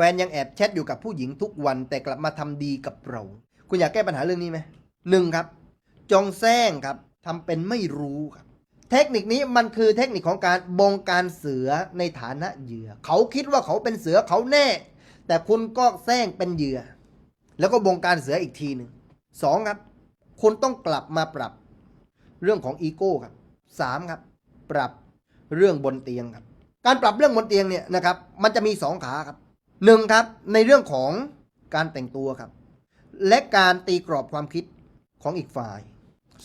แฟนยังแอบแชทอยู่กับผู้หญิงทุกวันแต่กลับมาทำดีกับเรา คุณอยากแก้ปัญหาเรื่องนี้ไหมหนึ่งครับ จงแซงครับทำเป็นไม่รู้ครับ เทคนิคนี้มันคือเทคนิคของการบงการเสือในฐานะเหยื่อ เขาคิดว่าเขาเป็นเสือเขาแน่ แต่คุณก็แซงเป็นเหยื่อ แล้วก็บงการเสืออีกทีหนึ่งสองครับ คุณต้องกลับมาปรับ เรื่องของอีโก้ครับสามครับ ปรับเรื่องบนเตียงครับ การปรับเรื่องบนเตียงเนี่ยนะครับ มันจะมีสองขาครับ หนึ่งครับในเรื่องของการแต่งตัวครับ และการตีกรอบความคิดของอีกฝ่าย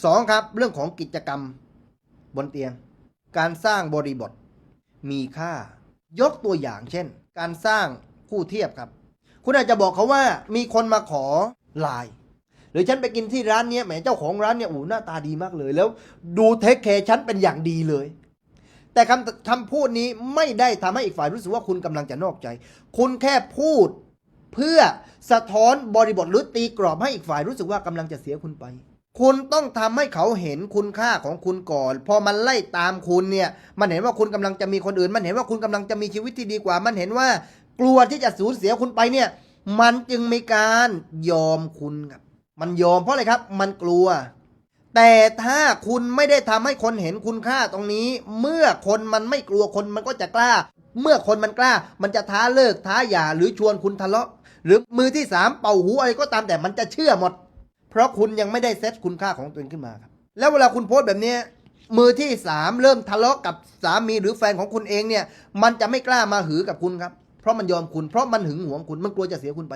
สองครับ เรื่องของกิจกรรมบนเตียง การสร้างบริบท มีค่า ยกตัวอย่างเช่น การสร้างคู่เทียบครับ คุณอาจจะบอกเขาว่ามีคนมาขอไลน์หรือฉันไปกินที่ร้านเนี้ยแหมเจ้าของร้านเนี่ยโอ้หน้าตาดีมากเลย แล้ว ดูเทคแคร์ฉันเป็นอย่างดีเลย แต่คำคำพูดนี้ไม่ได้ทำให้อีกฝ่ายรู้สึกว่าคุณกำลังจะนอกใจ คุณแค่พูดเพื่อสะท้อนบริบทหรือตีกรอบให้อีกฝ่ายรู้สึกว่ากำลังจะเสียคุณไป คุณต้องทำให้เขาเห็นคุณค่าของคุณก่อน พอมันไล่ตามคุณเนี่ย มันเห็นว่าคุณกำลังจะมีคนอื่น มันเห็นว่าคุณกำลังจะมีชีวิตที่ดีกว่า มันเห็นว่ากลัวที่จะสูญเสียคุณไปเนี่ย มันจึงมีการยอมคุณครับ มันยอมเพราะอะไรครับ มันกลัว แต่ถ้าคุณไม่ได้ทำให้คนเห็นคุณค่าตรงนี้ เมื่อคนมันไม่กลัวคนมันก็จะกล้า เมื่อคนมันกล้า มันจะท้าเลิกท้าหย่าหรือชวนคุณทะเลาะ หรือมือที่สามเป่าหูอะไรก็ตามแต่มันจะเชื่อหมด เพราะคุณยังไม่ได้เซตคุณค่าของตัวเองขึ้นมาครับ แล้วเวลาคุณโพสต์แบบนี้มือที่สามเริ่มทะเลาะกับสามีหรือแฟนของคุณเองเนี่ย มันจะไม่กล้ามาหือกับคุณครับ เพราะมันยอมคุณ เพราะมันหึงหวงคุณ มันกลัวจะเสียคุณไป